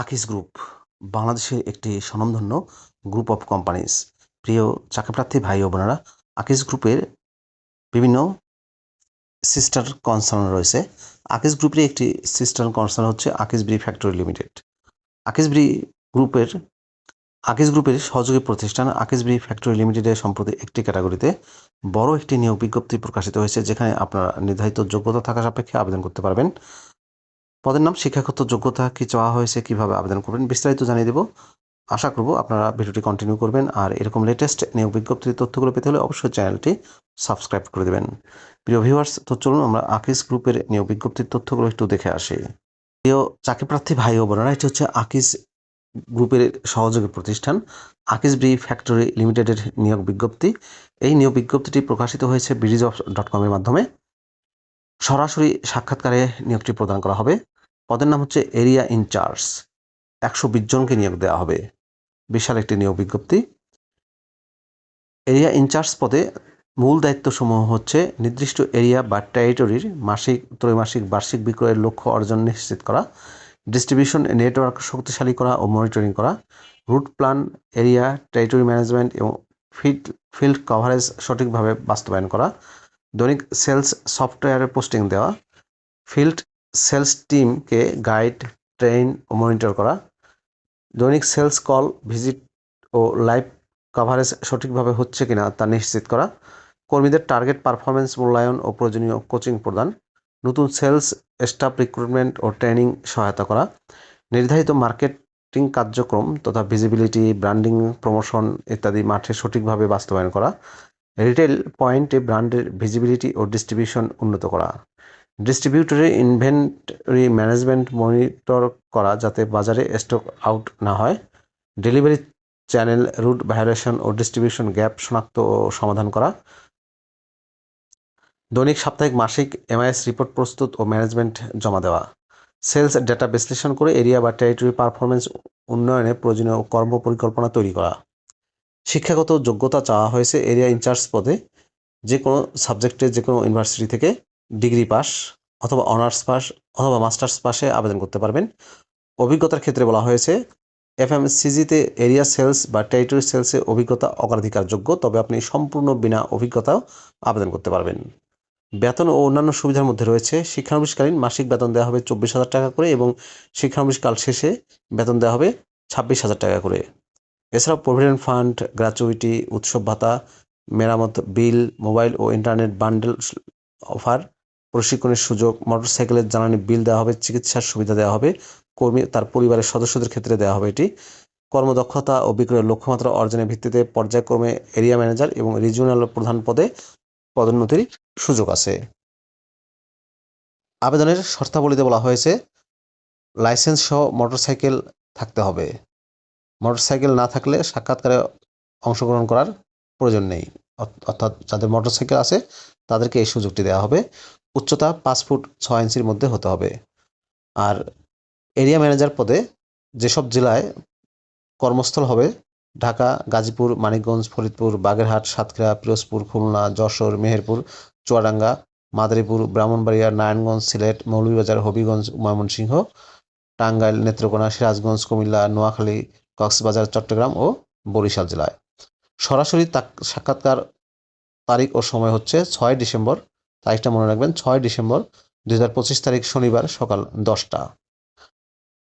আকিস গ্রুপ, বাংলাদেশের একটি স্বনামধন্য গ্রুপ অফ কোম্পানিজ প্রিয় চাকরিপ্রার্থী ভাই ও বোনেরা, আকিস গ্রুপের বিভিন্ন সিস্টার কনসার্ন রয়েছে। আকিস গ্রুপের একটি সিস্টার কনসার্ন হচ্ছে আকিস ব্রি ফ্যাক্টরি লিমিটেড আকিস ব্রি গ্রুপের, আকিস গ্রুপের সহযোগী প্রতিষ্ঠান আকিস ব্রি ফ্যাক্টরি লিমিটেডের সম্প্রতি একটি ক্যাটাগরিতে বড় একটি নিয়োগ বিজ্ঞপ্তি প্রকাশিত হয়েছে, যেখানে আপনারা নির্ধারিত যোগ্যতা থাকা সাপেক্ষে আবেদন করতে পারবেন। পদের নাম, শিক্ষাগত যোগ্যতা কি চাওয়া হয়েছে, কীভাবে আবেদন করবেন, বিস্তারিত জানিয়ে দেব। আশা করব আপনারা ভিডিওটি কন্টিনিউ করবেন। আর এরকম লেটেস্ট নিয়োগ বিজ্ঞপ্তির তথ্যগুলো পেতে হলে অবশ্যই চ্যানেলটি সাবস্ক্রাইব করে দেবেন। প্রিয় ভিউয়ার্স তো চলুন আমরা আকিস গ্রুপের নিয়োগ বিজ্ঞপ্তির তথ্যগুলো একটু দেখে আসি। প্রিয় চাকরিপ্রার্থী ভাই ও বোনেরা, এটি হচ্ছে আকিস গ্রুপের সহযোগী প্রতিষ্ঠান আকিস ব্রি ফ্যাক্টরি লিমিটেডের নিয়োগ বিজ্ঞপ্তি। এই নিয়োগ বিজ্ঞপ্তিটি প্রকাশিত হয়েছে ব্রিজ অফ ডট কমের মাধ্যমে। সরাসরি সাক্ষাৎকারে নিয়োগটি প্রদান করা হবে। পদের নাম হচ্ছে এরিয়া ইনচার্জ একশো বিশ জনকে নিয়োগ দেওয়া হবে। বিশাল একটি নিয়োগ বিজ্ঞপ্তি। এরিয়া ইনচার্জ পদে মূল দায়িত্বসমূহ হচ্ছে নির্দিষ্ট এরিয়া বা টেরিটরির মাসিক, ত্রৈমাসিক, বার্ষিক বিক্রয়ের লক্ষ্য অর্জন নিশ্চিত করা ডিস্ট্রিবিউশন নেটওয়ার্ক শক্তিশালী করা ও মনিটরিং করা route plan area territory management এবং ফিল্ড ফিল্ড কভারেজ সঠিকভাবে বাস্তবায়ন করা, দৈনিক সেলস সফটওয়্যারে পোস্টিং দেওয়া ফিল্ড সেলস টিমকে গাইড ট্রেন ও মনিটর করা। দৈনিক সেলস কল, ভিজিট ও লাইভ কভারেজ সঠিকভাবে হচ্ছে কিনা তা নিশ্চিত করা। কর্মীদের টার্গেট পারফরমেন্স মূল্যায়ন ও প্রয়োজনীয় কোচিং প্রদান। নতুন সেলস, স্টাফ রিক্রুটমেন্ট ও ট্রেনিং সহায়তা করা। নির্ধারিত মার্কেটিং কার্যক্রম তথা ভিজিবিলিটি, ব্র্যান্ডিং, প্রমোশন ইত্যাদি মাঠে সঠিকভাবে বাস্তবায়ন করা। রিটেল পয়েন্টে ব্র্যান্ডের ভিজিবিলিটি ও ডিস্ট্রিবিউশন উন্নত করা। ডিস্ট্রিবিউটরের ইনভেন্টরি ম্যানেজমেন্ট মনিটর করা যাতে বাজারে স্টক আউট না হয়। ডেলিভারি চ্যানেল রুট ভায়োলেশন ও ডিস্ট্রিবিউশন গ্যাপ শনাক্ত ও সমাধান করা। দৈনিক, সাপ্তাহিক, মাসিক এমআইএস রিপোর্ট প্রস্তুত ও ম্যানেজমেন্ট জমা দেওয়া। সেলস ডেটা বিশ্লেষণ করে এরিয়া বা টেরিটরি পারফরমেন্স উন্নয়নে প্রয়োজনীয় কর্ম পরিকল্পনা তৈরি করা। শিক্ষাগত যোগ্যতা চাওয়া হয়েছে এরিয়া ইনচার্জ পদে, যে কোনো সাবজেক্টে, যে কোনো ইউনিভার্সিটি থেকে। ডিগ্রি পাস অথবা অনার্স পাস অথবা মাস্টার্স পাসে আবেদন করতে পারবেন। অভিজ্ঞতার ক্ষেত্রে বলা হয়েছে এফএমসিজিতে এরিয়া সেলস বা টেরিটরি সেলসে অভিজ্ঞতা অগ্রাধিকারযোগ্য, তবে আপনি সম্পূর্ণ বিনা অভিজ্ঞতাও আবেদন করতে পারবেন। বেতন ও অন্যান্য সুবিধার মধ্যে রয়েছে, শিক্ষানবিশকালীন মাসিক বেতন দেওয়া হবে চব্বিশ হাজার টাকা করে এবং শিক্ষানবিশকাল শেষে বেতন দেওয়া হবে ছাব্বিশ হাজার টাকা করে। এছাড়াও প্রভিডেন্ট ফান্ড গ্র্যাচুইটি উৎসব ভাতা, মেরামত, বিল, মোবাইল ও ইন্টারনেট বান্ডেল অফার প্রশিক্ষণের সুযোগ, মোটরসাইকেলের জ্বালানি বিল দেওয়া হবে, চিকিৎসার সুবিধা দেওয়া হবে, কর্মী, তার পরিবারের সদস্যদের ক্ষেত্রে দেওয়া হবে এটি। কর্মদক্ষতা ও বিক্রয়ের লক্ষ্যমাত্রা অর্জনের ভিত্তিতে পর্যায়ক্রমে এরিয়া ম্যানেজার এবং রিজিওনাল প্রধান পদে পদোন্নতির সুযোগ আছে। আবেদনের শর্তাবলীতে বলা হয়েছে, লাইসেন্স সহ মোটরসাইকেল থাকতে হবে। মোটরসাইকেল না থাকলে সাক্ষাৎকারে অংশগ্রহণ করার প্রয়োজন নেই। অর্থাৎ যাদের মোটরসাইকেল আছে, তাদেরকে এই সুযোগটি দেওয়া হবে। উচ্চতা পাঁচ ফুট ছয় ইঞ্চির মধ্যে হতে হবে। আর এরিয়া ম্যানেজার পদে যেসব জেলায় কর্মস্থল হবে, ঢাকা, গাজীপুর, মানিকগঞ্জ, ফরিদপুর, বাগেরহাট, সাতক্ষীরা, পিরোজপুর, খুলনা, যশোর, মেহেরপুর, চুয়াডাঙ্গা, মাদারীপুর, ব্রাহ্মণবাড়িয়া, নারায়ণগঞ্জ, সিলেট, মৌলভীবাজার, হবিগঞ্জ, ময়মনসিংহ, টাঙ্গাইল, নেত্রকোনা, সিরাজগঞ্জ, কুমিল্লা, নোয়াখালী, কক্সবাজার, চট্টগ্রাম ও বরিশাল জেলায়। সরাসরি সাক্ষাৎকার তারিখ ও সময় হচ্ছে ছয় ডিসেম্বর তারিখটা মনে রাখবেন, ছয় ডিসেম্বর দুই হাজার পঁচিশ তারিখ শনিবার সকাল দশটা।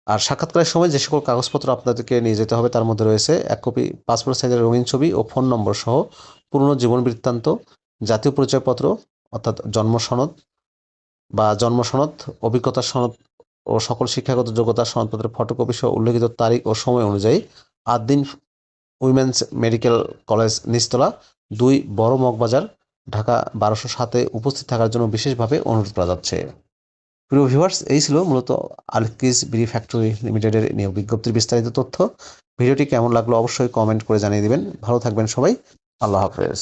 আর সাক্ষাৎকারের সময় যে সকল কাগজপত্র আপনাদেরকে নিয়ে যেতে হবে তার মধ্যে রয়েছে এক কপি পাসপোর্ট সাইজের রঙিন ছবি ও ফোন নম্বর সহ পুরনো জীবন বৃত্তান্ত, জাতীয় পরিচয়পত্র অর্থাৎ জন্ম সনদ বা জন্ম সনদ অভিজ্ঞতার সনদ ও সকল শিক্ষাগত যোগ্যতা সনদপত্রের ফটোকপি সহ উল্লেখিত তারিখ ও সময় অনুযায়ী আট দিন উইমেন্স মেডিকেল কলেজ নিচতলা দুই বড় মগবাজার ঢাকা বারোশো সাতে উপস্থিত থাকার জন্য বিশেষভাবে অনুরোধ করা যাচ্ছে। প্রিয় ভিউয়ার্স এই ছিল মূলত আলকিস বিড়ি ফ্যাক্টরি লিমিটেডের নিয়োগ বিজ্ঞপ্তির বিস্তারিত তথ্য। ভিডিওটি কেমন লাগল অবশ্যই কমেন্ট করে জানিয়ে দেবেন। ভালো থাকবেন সবাই। আল্লাহ হাফেজ।